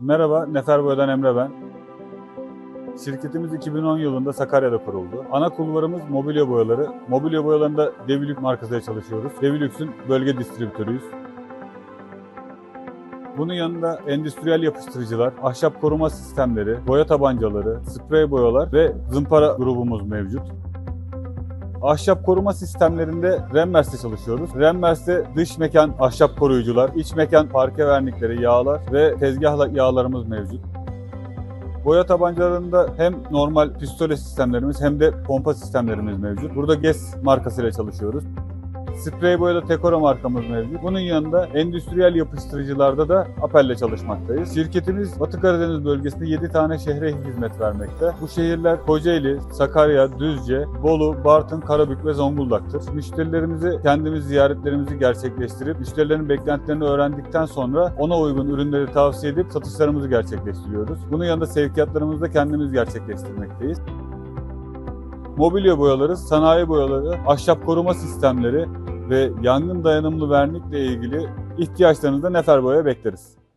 Merhaba, Nefer Boya'dan Emre ben. Şirketimiz 2010 yılında Sakarya'da kuruldu. Ana kulvarımız mobilya boyaları. Mobilya boyalarında Devilux markasıyla çalışıyoruz. Devilux'un bölge distribütörüyüz. Bunun yanında endüstriyel yapıştırıcılar, ahşap koruma sistemleri, boya tabancaları, sprey boyalar ve zımpara grubumuz mevcut. Ahşap koruma sistemlerinde Remmers'te çalışıyoruz. Remmers'te dış mekan ahşap koruyucular, iç mekan parke vernikleri, yağlar ve tezgah yağlarımız mevcut. Boya tabancalarında hem normal pistole sistemlerimiz hem de pompa sistemlerimiz mevcut. Burada GES markasıyla çalışıyoruz. Sprey boyalı Tekora markamız mevcut. Bunun yanında endüstriyel yapıştırıcılarda da Apel'le çalışmaktayız. Şirketimiz Batı Karadeniz bölgesinde 7 tane şehre hizmet vermekte. Bu şehirler Kocaeli, Sakarya, Düzce, Bolu, Bartın, Karabük ve Zonguldak'tır. Müşterilerimizi kendimiz ziyaretlerimizi gerçekleştirip müşterilerin beklentilerini öğrendikten sonra ona uygun ürünleri tavsiye edip satışlarımızı gerçekleştiriyoruz. Bunun yanında sevkiyatlarımızı da kendimiz gerçekleştirmekteyiz. Mobilya boyaları, sanayi boyaları, ahşap koruma sistemleri ve yangın dayanımlı vernikle ilgili ihtiyaçlarınızda Nefer Boya bekleriz.